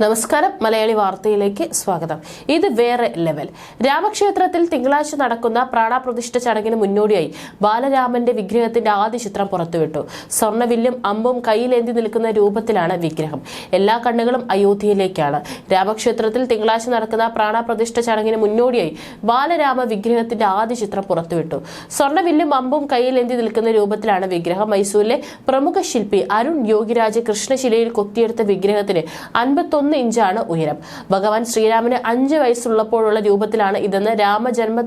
നമസ്കാരം. മലയാളി വാർത്തയിലേക്ക് സ്വാഗതം. ഇത് വേറെ ലെവൽ. രാമക്ഷേത്രത്തിൽ തിങ്കളാഴ്ച നടക്കുന്ന പ്രാണാപ്രതിഷ്ഠ ചടങ്ങിന് മുന്നോടിയായി ബാലരാമന്റെ വിഗ്രഹത്തിന്റെ ആദ്യ ചിത്രം പുറത്തുവിട്ടു. സ്വർണവില്ലും അമ്പും കയ്യിലേന്തി നിൽക്കുന്ന രൂപത്തിലാണ് വിഗ്രഹം. എല്ലാ കണ്ണുകളും അയോധ്യയിലേക്കാണ്. രാമക്ഷേത്രത്തിൽ തിങ്കളാഴ്ച നടക്കുന്ന പ്രാണാപ്രതിഷ്ഠ ചടങ്ങിന് മുന്നോടിയായി ബാലരാമ വിഗ്രഹത്തിന്റെ ആദ്യ ചിത്രം പുറത്തുവിട്ടു. സ്വർണവില്ലും അമ്പും കയ്യിലേന്തി നിൽക്കുന്ന രൂപത്തിലാണ് വിഗ്രഹം. മൈസൂരിലെ പ്രമുഖ ശില്പി അരുൺ യോഗിരാജ് കൃഷ്ണശിലയിൽ കൊത്തിയെടുത്ത വിഗ്രഹത്തിന് അൻപത്തൊന്ന് ഇഞ്ചാണ് ഉയരം. ഭഗവാൻ ശ്രീരാമന് അഞ്ച് വയസ്സുള്ളപ്പോഴുള്ള രൂപത്തിലാണ് ഇതെന്ന് രാമജന്മ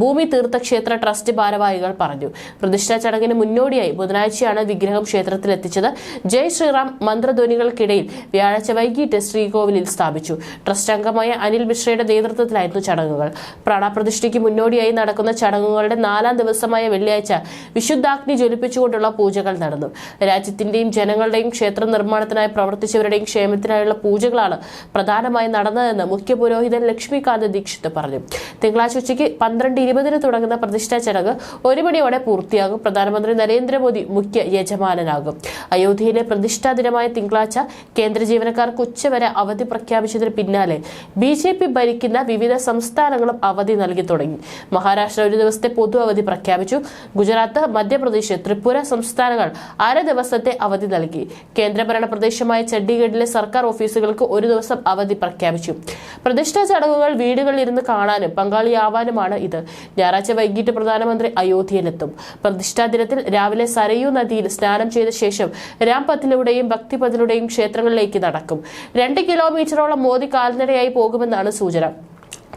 ഭൂമി തീർത്ഥക്ഷേത്ര ട്രസ്റ്റ് ഭാരവാഹികൾ പറഞ്ഞു. പ്രതിഷ്ഠാ ചടങ്ങിന് മുന്നോടിയായി ബുധനാഴ്ചയാണ് വിഗ്രഹം ക്ഷേത്രത്തിൽ എത്തിച്ചത് ജയ് ശ്രീറാം മന്ത്രധ്വനികൾക്കിടയിൽ വ്യാഴാഴ്ച വൈകിട്ട് ശ്രീകോവിലിൽ സ്ഥാപിച്ചു. ട്രസ്റ്റ് അംഗമായ അനിൽ മിശ്രയുടെ നേതൃത്വത്തിലായിരുന്നു ചടങ്ങുകൾ. പ്രാണപ്രതിഷ്ഠയ്ക്ക് മുന്നോടിയായി നടക്കുന്ന ചടങ്ങുകളുടെ നാലാം ദിവസമായ വെള്ളിയാഴ്ച വിശുദ്ധാഗ്നി ജ്വലിപ്പിച്ചുകൊണ്ടുള്ള പൂജകൾ നടന്നു. രാജ്യത്തിന്റെയും ജനങ്ങളുടെയും ക്ഷേത്ര നിർമ്മാണത്തിനായി പ്രവർത്തിച്ചവരുടെയും ക്ഷേമത്തിനായുള്ള പൂജകളാണ് പ്രധാനമായും നടന്നതെന്ന് മുഖ്യ പുരോഹിതൻ ലക്ഷ്മികാന്ത് ദീക്ഷിത് പറഞ്ഞു. തിങ്കളാഴ്ച ഉച്ചയ്ക്ക് പന്ത്രണ്ട് ഇരുപതിന് തുടങ്ങുന്ന പ്രതിഷ്ഠാ ചടങ്ങ് ഒരു മണിയോടെ പൂർത്തിയാകും. പ്രധാനമന്ത്രി നരേന്ദ്രമോദി മുഖ്യ യജമാനനാകും. അയോധ്യയിലെ പ്രതിഷ്ഠാ ദിനമായ തിങ്കളാഴ്ച കേന്ദ്ര ജീവനക്കാർക്ക് ഉച്ചവരെ അവധി പ്രഖ്യാപിച്ചതിന് പിന്നാലെ ബി ജെ പി ഭരിക്കുന്ന വിവിധ സംസ്ഥാനങ്ങളും അവധി നൽകി തുടങ്ങി. മഹാരാഷ്ട്ര ഒരു ദിവസത്തെ പൊതു അവധി പ്രഖ്യാപിച്ചു. ഗുജറാത്ത് മധ്യപ്രദേശ് ത്രിപുര സംസ്ഥാനങ്ങൾ അര ദിവസത്തെ അവധി നൽകി. കേന്ദ്രഭരണ പ്രദേശമായ ചണ്ഡീഗഡിലെ സർക്കാർ ഓഫീസുകൾക്ക് ഒരു ദിവസം അവധി പ്രഖ്യാപിച്ചു. പ്രതിഷ്ഠാ ചടങ്ങുകൾ വീടുകളിൽ ഇരുന്ന് കാണാനും പങ്കാളിയാവാനുമാണ് ഇത്. ഞായറാഴ്ച വൈകിട്ട് പ്രധാനമന്ത്രി അയോധ്യയിലെത്തും. പ്രതിഷ്ഠാ ദിനത്തിൽ രാവിലെ സരയൂ നദിയിൽ സ്നാനം ചെയ്ത ശേഷം രാംപഥിലൂടെയും ഭക്തിപഥിലൂടെയും ക്ഷേത്രങ്ങളിലേക്ക് നടക്കും. രണ്ട് കിലോമീറ്ററോളം മോദി കാൽനടയായി പോകുമെന്നാണ് സൂചന.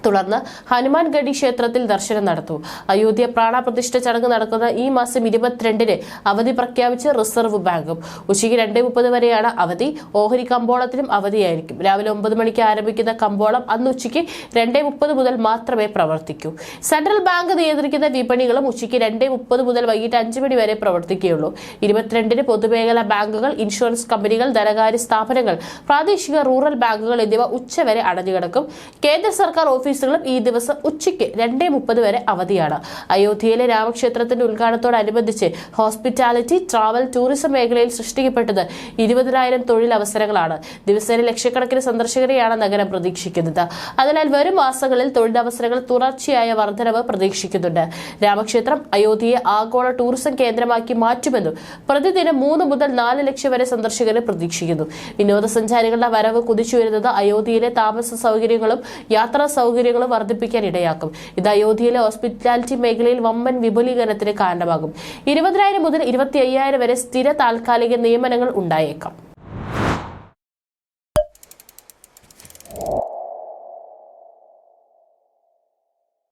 തുടർന്ന് ഹനുമാൻഗഡി ക്ഷേത്രത്തിൽ ദർശനം നടത്തും. അയോധ്യ പ്രാണപ്രതിഷ്ഠ ചടങ്ങ് നടക്കുന്ന ഈ മാസം ഇരുപത്തിരണ്ടിന് അവധി പ്രഖ്യാപിച്ച് റിസർവ് ബാങ്കും. ഉച്ചയ്ക്ക് രണ്ട് മുപ്പത് വരെയാണ് അവധി. ഓഹരി കമ്പോളത്തിനും അവധിയായിരിക്കും. രാവിലെ ഒമ്പത് മണിക്ക് ആരംഭിക്കുന്ന കമ്പോളം അന്ന് ഉച്ചയ്ക്ക് രണ്ട് മുപ്പത് മുതൽ മാത്രമേ പ്രവർത്തിക്കൂ. സെൻട്രൽ ബാങ്ക് നിയന്ത്രിക്കുന്ന വിപണികളും ഉച്ചയ്ക്ക് രണ്ട് മുപ്പത് മുതൽ വൈകിട്ട് അഞ്ച് മണി വരെ പ്രവർത്തിക്കുകയുള്ളൂ. ഇരുപത്തിരണ്ടിന് പൊതുമേഖലാ ബാങ്കുകൾ ഇൻഷുറൻസ് കമ്പനികൾ ധനകാര്യ സ്ഥാപനങ്ങൾ പ്രാദേശിക റൂറൽ ബാങ്കുകൾ എന്നിവ ഉച്ചവരെ അടഞ്ഞുകിടക്കും. കേന്ദ്ര സർക്കാർ ഓഫീസുകളും ഈ ദിവസം ഉച്ചയ്ക്ക് രണ്ടേ മുപ്പത് വരെ അവധിയാണ്. അയോധ്യയിലെ രാമക്ഷേത്രത്തിന്റെ ഉദ്ഘാടനത്തോടനുബന്ധിച്ച് ഹോസ്പിറ്റാലിറ്റി ട്രാവൽ ടൂറിസം മേഖലയിൽ സൃഷ്ടിക്കപ്പെട്ടത് ഇരുപതിനായിരം തൊഴിലവസരങ്ങളാണ്. ദിവസേന ലക്ഷക്കണക്കിന് സന്ദർശകരെയാണ് നഗരം പ്രതീക്ഷിക്കുന്നത്. അതിനാൽ വരും മാസങ്ങളിൽ തൊഴിലവസരങ്ങൾ തുടർച്ചയായ വർധനവ് പ്രതീക്ഷിക്കുന്നുണ്ട്. രാമക്ഷേത്രം അയോധ്യയെ ആഗോള ടൂറിസം കേന്ദ്രമാക്കി മാറ്റുമെന്നും പ്രതിദിനം മൂന്ന് മുതൽ നാല് ലക്ഷം വരെ സന്ദർശകരെ പ്രതീക്ഷിക്കുന്നു. വിനോദസഞ്ചാരികളുടെ വരവ് കുതിച്ചുയരുന്നത് അയോധ്യയിലെ താമസ സൗകര്യങ്ങളും യാത്രാ സൗകര്യങ്ങളും സൗകര്യങ്ങൾ വർദ്ധിപ്പിക്കാൻ ഇടയാക്കും. ഇത് അയോധ്യയിലെ ഹോസ്പിറ്റാലിറ്റി മേഖലയിൽ വമ്പൻ വിപുലീകരണത്തിന് കാരണമാകും. ഇരുപതിനായിരം മുതൽ ഇരുപത്തി അയ്യായിരം വരെ സ്ഥിര താൽക്കാലിക നിയമനങ്ങൾ ഉണ്ടായേക്കാം.